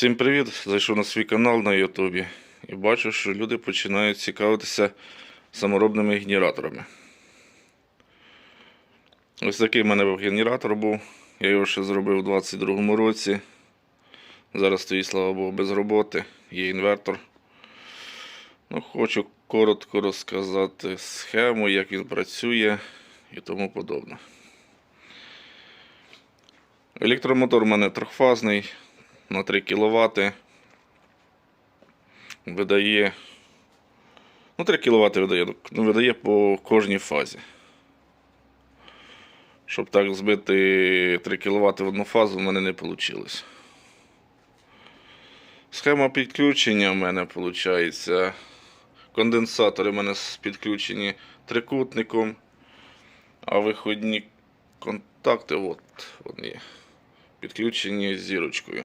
Всім привіт! Зайшов на свій канал на Ютубі і бачу, що люди починають цікавитися саморобними генераторами. Ось такий в мене генератор був. Я його ще зробив у 22-му році. Зараз стоїть, слава Богу, без роботи. Є інвертор. Ну, хочу коротко розказати схему, як він працює і тому подобне. Електромотор у мене трьохфазний на 3 кВт. Видає. Ну, 3 кВт видає, ну, видає по кожній фазі. Щоб так збити 3 кВт в одну фазу, в мене не вийшло. Схема підключення в мене виходить. Конденсатори в мене підключені трикутником, а виходні контакти от, вони. Підключені зірочкою.